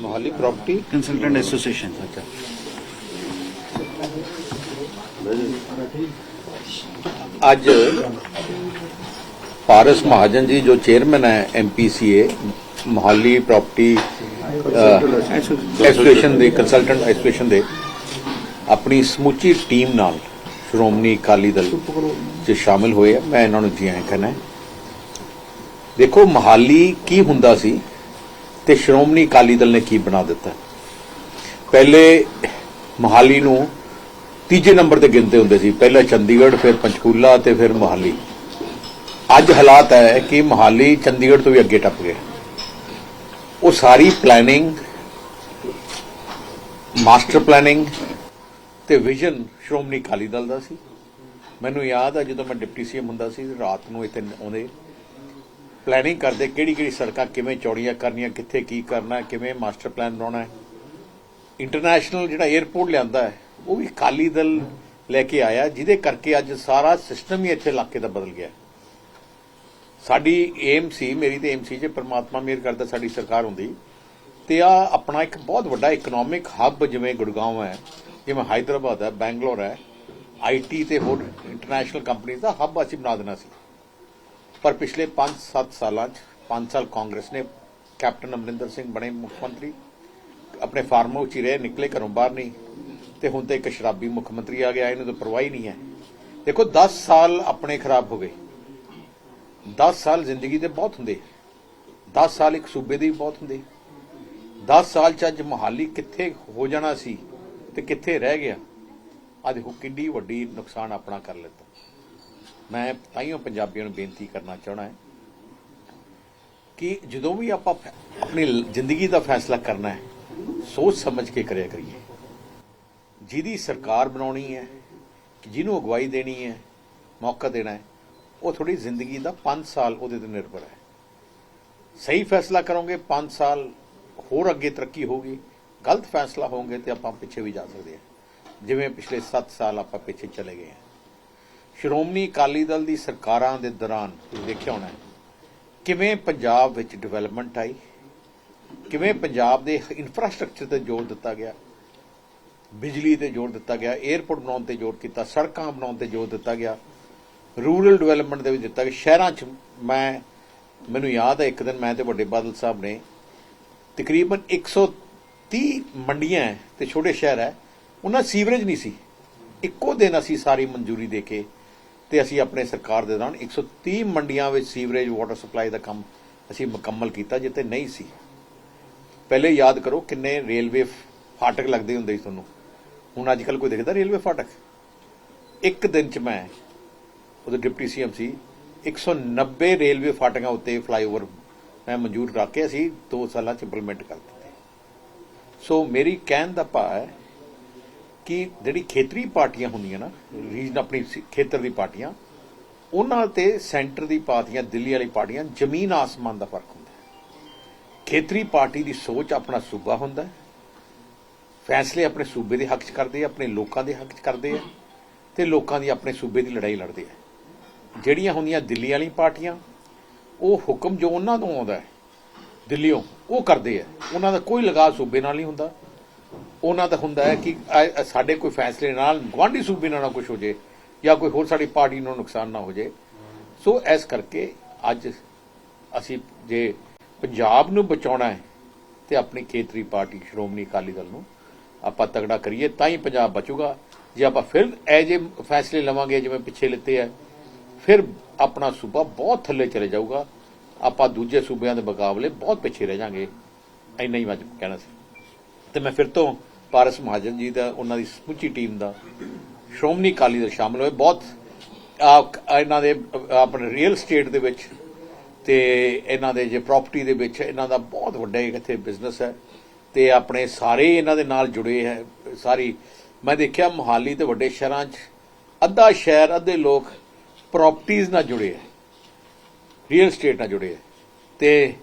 Mohali property consultant association ਅੱਛਾ। ਅੱਜ ਪਾਰਸ ਮਹਾਜਨ ਜੀ ਜੋ ਚੇਅਰਮੈਨ ਹੈ ਐਮਪੀਸੀਏ ਮੋਹਾਲੀ ਪ੍ਰਾਪਰਟੀ ਐਸੋਸੀਏਸ਼ਨ ਦੇ ਕੰਸਲਟੈਂਟ ਐਸੋਸੀਏਸ਼ਨ ਦੇ ਆਪਣੀ ਸਮੁੱਚੀ ਟੀਮ ਨਾਲ ਸ਼੍ਰੋਮਣੀ ਅਕਾਲੀ ਦਲ ਚ ਸ਼ਾਮਿਲ ਹੋਏ ਆ। ਮੈਂ ਇਹਨਾਂ ਨੂੰ ਜੀ ਆਇਆਂ ਕਹਿੰਦਾ ਦੇਖੋ ਮੋਹਾਲੀ ਕੀ ਹੁੰਦਾ ਸੀ ਤੇ ਸ਼੍ਰੋਮਣੀ ਅਕਾਲੀ ਦਲ ਨੇ ਕੀ ਬਣਾ ਦਿੱਤਾ? ਪਹਿਲੇ ਮੋਹਾਲੀ ਨੂੰ ਤੀਜੇ ਨੰਬਰ ਤੇ ਗਿਣਦੇ ਹੁੰਦੇ ਸੀ। ਪਹਿਲਾਂ ਚੰਡੀਗੜ੍ਹ ਫਿਰ ਪੰਚਕੂਲਾ ਤੇ ਫਿਰ ਮੋਹਾਲੀ। ਅੱਜ ਹਾਲਾਤ ਹੈ ਕਿ ਮੋਹਾਲੀ ਚੰਡੀਗੜ੍ਹ ਤੋਂ ਵੀ ਅੱਗੇ ਟੱਪ ਗਿਆ। ਉਹ ਸਾਰੀ ਪਲੈਨਿੰਗ ਮਾਸਟਰ ਪਲੈਨਿੰਗ ਤੇ ਵਿਜ਼ਨ ਸ਼੍ਰੋਮਣੀ ਅਕਾਲੀ ਦਲ ਦਾ ਸੀ। ਮੈਨੂੰ ਯਾਦ ਆ ਜਦੋਂ ਮੈਂ ਡਿਪਟੀ ਸੀਐਮ ਹੁੰਦਾ ਸੀ, ਰਾਤ ਨੂੰ ਇੱਥੇ ਆਉਂਦੇ ਪਲੈਨਿੰਗ ਕਰਦੇ ਕਿਹੜੀ ਕਿਹੜੀ ਸੜਕਾਂ ਕਿਵੇਂ ਚੌੜੀਆਂ ਕਰਨੀਆਂ, ਕਿੱਥੇ ਕੀ ਕਰਨਾ, ਕਿਵੇਂ ਮਾਸਟਰ ਪਲਾਨ ਬਣਾਉਣਾ ਹੈ। ਇੰਟਰਨੈਸ਼ਨਲ ਜਿਹੜਾ 에ਅਰਪੋਰਟ ਲਿਆਂਦਾ ਹੈ, ਉਹ ਵੀ ਅਕਾਲੀ ਦਲ ਲੈ ਕੇ ਆਇਆ, ਜਿਹਦੇ ਕਰਕੇ ਅੱਜ ਸਾਰਾ ਸਿਸਟਮ ਹੀ ਇੱਥੇ ਇਲਾਕੇ ਦਾ ਬਦਲ ਗਿਆ। ਸਾਡੀ ਏਮ ਸੀ ਮੇਰੀ ਤੇ ਏਮ ਸੀ ਜੇ ਪ੍ਰਮਾਤਮਾ ਮਿਹਰ ਕਰਦਾ ਸਾਡੀ ਸਰਕਾਰ ਹੁੰਦੀ, ਤੇ ਆ ਆਪਣਾ ਇੱਕ ਬਹੁਤ ਵੱਡਾ ਇਕਨੋਮਿਕ ਹੱਬ ਜਿਵੇਂ ਗੁੜਗਾਉਂ ਹੈ ਜਿਵੇਂ ਹਾਈਦਰਾਬਾਦ ਹੈ, ਬੈਂਗਲੌਰ ਹੈ ਆਈਟੀ ਤੇ ਹੋਰ ਇੰਟਰਨੈਸ਼ਨਲ ਕੰਪਨੀ ਦਾ ਹੱਬ ਅਸੀਂ ਬਣਾ ਦੇਣਾ ਸੀ। ਪਰ ਪਿਛਲੇ 5-7 ਸਾਲਾਂ 'ਚ 5 ਸਾਲ ਕਾਂਗਰਸ ਨੇ ਕੈਪਟਨ ਅਮਰਿੰਦਰ ਸਿੰਘ ਬਣੇ ਮੁੱਖ ਮੰਤਰੀ, ਆਪਣੇ ਫਾਰਮ ਹਾਊਸ 'ਚ ਹੀ ਰਹੇ, ਨਿਕਲੇ, ਘਰੋਂ ਬਾਹਰ ਨਹੀਂ। ਤੇ ਹੁਣ ਤੇ ਇੱਕ ਸ਼ਰਾਬੀ ਮੁੱਖ ਮੰਤਰੀ ਆ ਗਿਆ, ਇਹਨੂੰ ਤਾਂ ਪਰਵਾਹ ਹੀ ਨਹੀਂ ਹੈ। ਦੇਖੋ 10 ਸਾਲ ਆਪਣੇ ਖਰਾਬ ਹੋ ਗਏ। 10 ਸਾਲ ਜ਼ਿੰਦਗੀ ਦੇ ਬਹੁਤ ਹੁੰਦੇ। 10 ਸਾਲ ਇੱਕ ਸੂਬੇ ਦੇ ਵੀ ਬਹੁਤ ਹੁੰਦੇ। 10 ਸਾਲ 'ਚ ਅੱਜ ਮੋਹਾਲੀ ਕਿੱਥੇ ਹੋ ਜਾਣਾ ਸੀ? ਤੇ ਕਿੱਥੇ ਰਹਿ ਗਿਆ? ਆ ਦੇਖੋ ਕਿੰਨੀ ਵੱਡੀ ਨੁਕਸਾਨ ਆਪਣਾ ਕਰ ਲਿੱਤਾ। ਮੈਂ ਤਾਈਓ ਪੰਜਾਬੀਆਂ ਨੂੰ ਬੇਨਤੀ ਕਰਨਾ ਚਾਹਣਾ ਹੈ ਕਿ ਜਦੋਂ ਵੀ ਆਪਾਂ ਆਪਣੀ ਜ਼ਿੰਦਗੀ ਦਾ ਫੈਸਲਾ ਕਰਨਾ ਹੈ, ਸੋਚ ਸਮਝ ਕੇ ਕਰਿਆ ਕਰੀਏ। ਜਿਹਦੀ ਸਰਕਾਰ ਬਣਾਉਣੀ ਹੈ, ਜਿਹਨੂੰ ਅਗਵਾਈ ਦੇਣੀ ਹੈ, ਮੌਕਾ ਦੇਣਾ ਹੈ, ਉਹ ਥੋੜੀ ਜ਼ਿੰਦਗੀ ਦਾ 5 ਸਾਲ ਉਹਦੇ ਤੇ ਨਿਰਭਰ ਹੈ। ਸਹੀ ਫੈਸਲਾ ਕਰੋਗੇ 5 ਸਾਲ ਹੋਰ ਅੱਗੇ ਤਰੱਕੀ ਹੋਗੀ ਗਲਤ ਫੈਸਲਾ ਹੋਣਗੇ ਤੇ ਆਪਾਂ ਪਿੱਛੇ ਵੀ ਜਾ ਸਕਦੇ ਹਾਂ। ਜਿਵੇਂ ਪਿਛਲੇ 7 ਸਾਲ ਆਪਾਂ ਪਿੱਛੇ ਚਲੇ ਗਏ ਹਾਂ। ਸ਼੍ਰੋਮਣੀ ਅਕਾਲੀ ਦਲ ਦੀ ਸਰਕਾਰਾਂ ਦੇ ਦੌਰਾਨ ਤੁਸੀਂ ਦੇਖਿਆ ਹੋਣਾ ਕਿਵੇਂ ਪੰਜਾਬ ਵਿੱਚ ਡਿਵੈਲਪਮੈਂਟ ਆਈ, ਕਿਵੇਂ ਪੰਜਾਬ ਦੇ ਇਨਫਰਾਸਟ੍ਰਕਚਰ ਤੇ ਜ਼ੋਰ ਦਿੱਤਾ ਗਿਆ, ਬਿਜਲੀ ਤੇ ਜ਼ੋਰ ਦਿੱਤਾ ਗਿਆ 에ਅਰਪੋਰਟ ਬਣਾਉਣ ਤੇ ਜ਼ੋਰ ਕੀਤਾ, ਸੜਕਾਂ ਬਣਾਉਣ ਤੇ ਜ਼ੋਰ ਦਿੱਤਾ ਗਿਆ ਰੂਰਲ ਡਿਵੈਲਪਮੈਂਟ ਦੇ ਵਿੱਚ ਦਿੱਤਾ ਗਿਆ। ਸ਼ਹਿਰਾਂ 'ਚ ਮੈਂ, ਮੈਨੂੰ ਯਾਦ ਹੈ, ਇੱਕ ਦਿਨ ਮੈਂ ਤੇ ਵੱਡੇ ਬਾਦਲ ਸਾਹਿਬ ਨੇ ਤਕਰੀਬਨ 130 ਮੰਡੀਆਂ ਹੈ ਤੇ ਛੋਟੇ ਸ਼ਹਿਰ ਹੈ, ਉਹਨਾਂ ਸੀਵਰੇਜ ਨਹੀਂ ਸੀ। ਇੱਕੋ ਦਿਨ ਅਸੀਂ ਸਾਰੀ ਮਨਜ਼ੂਰੀ ਦੇ ਕੇ ਤੇ ਅਸੀਂ ਆਪਣੇ ਸਰਕਾਰ ਦੇ ਦੌਰਾਨ 130 ਮੰਡੀਆਂ ਵਿੱਚ ਸੀਵਰੇਜ ਵਾਟਰ ਸਪਲਾਈ ਦਾ ਕੰਮ ਅਸੀਂ ਮੁਕੰਮਲ ਕੀਤਾ, ਜਿੱਥੇ ਨਹੀਂ ਸੀ। ਪਹਿਲੇ ਯਾਦ ਕਰੋ ਕਿੰਨੇ ਰੇਲਵੇ ਫਾਟਕ ਲੱਗਦੇ ਹੁੰਦੇ ਸੀ ਤੁਹਾਨੂੰ। ਹੁਣ ਅੱਜ ਕੱਲ ਕੋਈ ਦੇਖਦਾ ਰੇਲਵੇ ਫਾਟਕ? ਇੱਕ ਦਿਨ ਚ ਮੈਂ ਉਹਦੇ ਡਿਪਟੀ ਸੀਐਮ ਸੀ 190 ਰੇਲਵੇ ਫਾਟਕਾਂ ਉੱਤੇ ਫਲਾਈਓਵਰ ਮੈਂ ਮਨਜ਼ੂਰ ਕਰ ਕੇ ਅਸੀਂ 2 ਸਾਲਾਂ ਚ ਇੰਪਲੀਮੈਂਟ ਕਰਤਾ। ਸੋ ਮੇਰੀ ਕਹਿਣ ਦਾ ਭਾਅ ਹੈ ਕਿ ਜਿਹੜੀ ਖੇਤਰੀ ਪਾਰਟੀਆਂ ਹੁੰਦੀਆਂ ਨਾ ਰੀਜਨ ਆਪਣੀ ਸ- ਖੇਤਰ ਦੀ ਪਾਰਟੀਆਂ, ਉਹਨਾਂ ਤੇ ਸੈਂਟਰ ਦੀ ਪਾਰਟੀਆਂ ਦਿੱਲੀ ਵਾਲੀ ਪਾਰਟੀਆਂ, ਜ਼ਮੀਨ ਆਸਮਾਨ ਦਾ ਫ਼ਰਕ ਹੁੰਦਾ ਹੈ। ਖੇਤਰੀ ਪਾਰਟੀ ਦੀ ਸੋਚ ਆਪਣਾ ਸੂਬਾ ਹੁੰਦਾ ਹੈ। ਫੈਸਲੇ ਆਪਣੇ ਸੂਬੇ ਦੇ ਹੱਕ 'ਚ ਕਰਦੇ ਆ, ਆਪਣੇ ਲੋਕਾਂ ਦੇ ਹੱਕ 'ਚ ਕਰਦੇ ਆ, ਤੇ ਲੋਕਾਂ ਦੀ ਆਪਣੇ ਸੂਬੇ ਦੀ ਲੜਾਈ ਲੜਦੇ ਆ। ਜਿਹੜੀਆਂ ਹੁੰਦੀਆਂ ਦਿੱਲੀ ਵਾਲੀ ਪਾਰਟੀਆਂ, ਉਹ ਹੁਕਮ ਜੋ ਉਹਨਾਂ ਤੋਂ ਆਉਂਦਾ ਹੈ ਦਿੱਲੀੋਂ ਉਹ ਕਰਦੇ ਆ। ਉਹਨਾਂ ਦਾ ਕੋਈ ਲਗਾਅ ਸੂਬੇ ਨਾਲ ਨਹੀਂ ਹੁੰਦਾ। ਉਹਨਾਂ ਦਾ ਹੁੰਦਾ ਹੈ ਕਿ ਸਾਡੇ ਕੋਈ ਫੈਸਲੇ ਨਾਲ ਗੁਆਂਢੀ ਸੂਬੇ ਨਾਲ ਨਾ ਕੁਝ ਹੋ ਜੇ ਜਾਂ ਕੋਈ ਹੋਰ ਸਾਡੀ ਪਾਰਟੀ ਨੂੰ ਨੁਕਸਾਨ ਨਾ ਹੋ ਜੇ। ਸੋ ਇਸ ਕਰਕੇ ਅੱਜ ਅਸੀਂ ਜੇ ਪੰਜਾਬ ਨੂੰ ਬਚਾਉਣਾ ਹੈ ਤੇ ਆਪਣੀ ਖੇਤਰੀ ਪਾਰਟੀ ਸ਼੍ਰੋਮਣੀ ਅਕਾਲੀ ਦਲ ਨੂੰ ਆਪਾਂ ਤਗੜਾ ਕਰੀਏ ਤਾਂ ਹੀ ਪੰਜਾਬ ਬਚੂਗਾ। ਜੇ ਆਪਾਂ ਫਿਰ ਐ ਜੇ ਫੈਸਲੇ ਲਵਾਂਗੇ ਜਿਵੇਂ ਪਿੱਛੇ ਲਿੱਤੇ ਆ ਫਿਰ ਆਪਣਾ ਸੂਬਾ ਬਹੁਤ ਥੱਲੇ ਚਲੇ ਜਾਊਗਾ। ਆਪਾਂ ਦੂਜੇ ਸੂਬਿਆਂ ਦੇ ਮੁਕਾਬਲੇ ਬਹੁਤ ਪਿੱਛੇ ਰਹਿ ਜਾਾਂਗੇ। ਇੰਨਾ ਹੀ ਮੈਂ ਕਹਿਣਾ ਸੀ। ਤੇ ਮੈਂ ਫਿਰ ਤੋਂ ਪਾਰਸ ਮਹਾਜਨ ਜੀ ਦਾ ਉਹਨਾਂ ਦੀ ਸਮੁੱਚੀ ਟੀਮ ਦਾ ਸ਼੍ਰੋਮਣੀ ਅਕਾਲੀ ਦਲ ਸ਼ਾਮਲ ਹੋਏ। ਬਹੁਤ ਆ, ਇਹਨਾਂ ਦੇ ਆਪਣੇ ਰੀਅਲ ਸਟੇਟ ਦੇ ਵਿੱਚ ਤੇ ਇਹਨਾਂ ਦੇ ਜੇ ਪ੍ਰਾਪਰਟੀ ਦੇ ਵਿੱਚ ਇਹਨਾਂ ਦਾ ਬਹੁਤ ਵੱਡਾ ਇੱਕ ਇੱਥੇ ਬਿਜ਼ਨਸ ਹੈ ਤੇ ਆਪਣੇ ਸਾਰੇ ਇਹਨਾਂ ਦੇ ਨਾਲ ਜੁੜੇ ਹੈ। ਸਾਰੀ ਮੈਂ ਦੇਖਿਆ ਮੁਹਾਲੀ ਤੇ ਵੱਡੇ ਸ਼ਹਿਰਾਂ 'ਚ ਅੱਧਾ ਸ਼ਹਿਰ ਅੱਧੇ ਲੋਕ ਪ੍ਰਾਪਰਟੀਆਂ ਨਾਲ ਜੁੜੇ ਹੈ। ਰੀਅਲ ਸਟੇਟ ਨਾਲ ਜੁੜੇ ਹੈ ਤੇ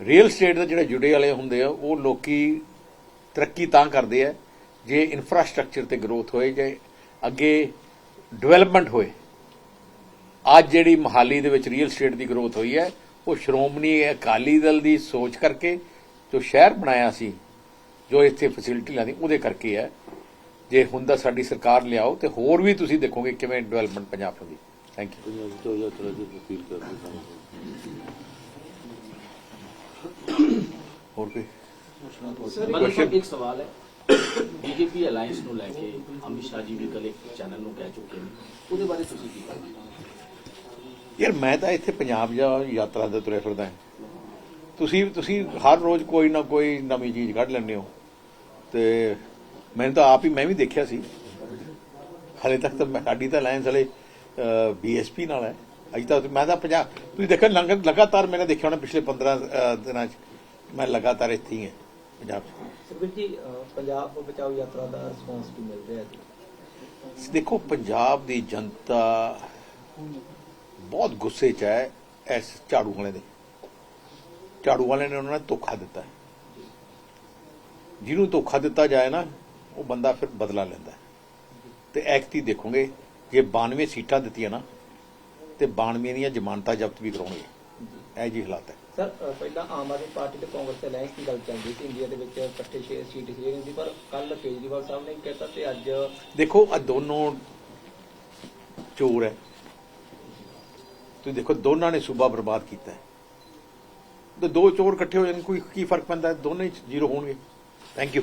ਰੀਅਲ ਸਟੇਟ ਦੇ ਜਿਹੜੇ ਜੁੜੇ ਵਾਲੇ ਹੁੰਦੇ ਆ, ਉਹ ਲੋਕੀ ਤਰੱਕੀ ਤਾਂ ਕਰਦੇ ਆ, ਜੇ ਇਨਫਰਾਸਟ੍ਰਕਚਰ ਤੇ ਗਰੋਥ ਹੋਏ, ਜੇ ਅੱਗੇ ਡਿਵੈਲਪਮੈਂਟ ਹੋਏ। ਅੱਜ ਜਿਹੜੀ ਮਹਾਲੀ ਦੇ ਵਿੱਚ ਰੀਅਲ ਸਟੇਟ ਦੀ ਗਰੋਥ ਹੋਈ ਹੈ, ਉਹ ਸ਼੍ਰੋਮਣੀ ਅਕਾਲੀ ਦਲ ਦੀ ਸੋਚ ਕਰਕੇ ਜੋ ਸ਼ਹਿਰ ਬਣਾਇਆ ਸੀ, ਜੋ ਇੱਥੇ ਫੈਸਿਲਿਟੀ ਲਾਦੀ, ਉਹਦੇ ਕਰਕੇ ਹੈ। ਜੇ ਹੁੰਦਾ ਸਾਡੀ ਸਰਕਾਰ ਲਿਆਓ ਤੇ ਹੋਰ ਵੀ ਤੁਸੀਂ ਦੇਖੋਗੇ ਕਿਵੇਂ ਡਿਵੈਲਪਮੈਂਟ ਪੰਜਾਬ ਦੀ ਥੈਂਕ ਯੂ ਪੰਜਾਬ ਤੋਂ ਯਾਤਰਾ ਦੀ ਅਪੀਲ ਕਰਦੇ ਸਾਨੂੰ ਹੋਰ ਕੋਈ ਮਤਲਬ ਸਾਹਿਬ ਇੱਕ ਸਵਾਲ ਹੈ ਬੀਜੇਪੀ ਅਲਾਈਅੰਸ ਨੂੰ ਲੈ ਕੇ ਅਮਿਤ ਸ਼ਾਹ ਜੀ ਵੀ ਕੱਲ ਇੱਕ ਚੈਨਲ ਨੂੰ ਕਹਿ ਚੁੱਕੇ ਨੇ ਉਹਦੇ ਬਾਰੇ ਤੁਸੀਂ ਕੀ ਕਹੋਗੇ ਯਾਰ ਮੈਂ ਤਾਂ ਇੱਥੇ ਪੰਜਾਬ ਜਾਂ ਯਾਤਰਾ ਤੇ ਤੁਰਿਆ ਫਿਰਦਾ ਹਾਂ ਤੁਸੀਂ ਤੁਸੀਂ ਹਰ ਰੋਜ਼ ਕੋਈ ਨਾ ਕੋਈ ਨਵੀਂ ਚੀਜ਼ ਕੱਢ ਲੈਂਦੇ ਹੋ ਤੇ ਮੈਨੂੰ ਤਾਂ ਆਪ ਹੀ ਮੈਂ ਵੀ ਦੇਖਿਆ ਸੀ ਹਲੇ ਤੱਕ ਤਾਂ ਮੈਂ- ਸਾਡੀ ਤਾਂ ਅਲਾਈਅੰਸ ਹਲੇ ਬੀਐਸਪੀ ਨਾਲ ਹੈ। ਅਜੇ ਤਾਂ ਮੈਂ ਤਾਂ ਪੰਜਾਬ ਤੁਸੀਂ ਦੇਖੋ ਲੰਗ- ਲਗਾਤਾਰ ਮੈंने ਦੇਖਿਆ ਹੋਣਾ ਪਿਛਲੇ 15 ਅ, ਦਿਨਾਂ ਚ। ਮੈਂ ਲਗਾਤਾਰ ਇੱਥੇ ਹੀ ਹਾਂ ਪੰਜਾਬ 'ਚ। ਸੁਖਬੀਰ ਜੀ ਅਹ ਪੰਜਾਬ ਬਚਾਓ ਯਾਤਰਾ ਦਾ ਰਿਸਪੌਂਸ ਕੀ ਮਿਲ ਰਿਹਾ ਜੀ? ਦੇਖੋ ਪੰਜਾਬ ਦੀ ਜਨਤਾ ਬਹੁਤ ਗੁੱਸੇ 'ਚ ਹੈ ਇਸ ਝਾੜੂ ਵਾਲੇ ਦੇ। ਝਾੜੂ ਵਾਲੇ ਨੇ ਉਹਨਾਂ ਨੂੰ ਧੋਖਾ ਦਿੱਤਾ। ਜਿਹਨੂੰ ਧੋਖਾ ਦਿੱਤਾ ਜਾਏ ਨਾ ਉਹ ਬੰਦਾ ਫਿਰ ਬਦਲਾ ਲੈਂਦਾ। ਤੇ ਐਕਟੀ ਦੇਖੋਗੇ ਜੇ 92 ਸੀਟਾਂ ਦਿੱਤੀਆਂ ਨਾ ਤੇ 92 ਦੀਆਂ ਜ਼ਮਾਨਤਾਂ ਜ਼ਬਤ ਵੀ ਕਰਾਉਣਗੇ। ਇਹ ਜੀ ਹਾਲਾਤ ਹੈ। ਸਰ ਪਹਿਲਾਂ ਆਮ ਆਦਮੀ ਪਾਰਟੀ ਤੇ ਕਾਂਗਰਸ ਦੇ ਅਲਾਈਅੰਸ ਦੀ ਗੱਲ ਚੱਲਦੀ ਸੀ ਇੰਡੀਆ ਦੇ ਵਿੱਚ ਇਕੱਠੇ ਛੇ ਸੀਟ ਸ਼ੇਅਰਿੰਗ ਦੀ ਪਰ ਕੱਲ ਕੇਜਰੀਵਾਲ ਸਾਹਿਬ ਨੇ ਕਹਿਤਾ ਤੇ ਅੱਜ ਦੇਖੋ ਆ ਦੋਨੋਂ ਚੋਰ ਹੈ। ਤੁਸੀਂ ਦੇਖੋ ਦੋਨਾਂ ਨੇ ਸੂਬਾ ਬਰਬਾਦ ਕੀਤਾ ਹੈ। ਤੇ ਦੋ ਚੋਰ ਇਕੱਠੇ ਹੋ ਜਾਣ ਕੋਈ ਕੀ ਫ਼ਰਕ ਪੈਂਦਾ? ਦੋਨੇ ਜ਼ੀਰੋ ਹੋਣਗੇ। Thank you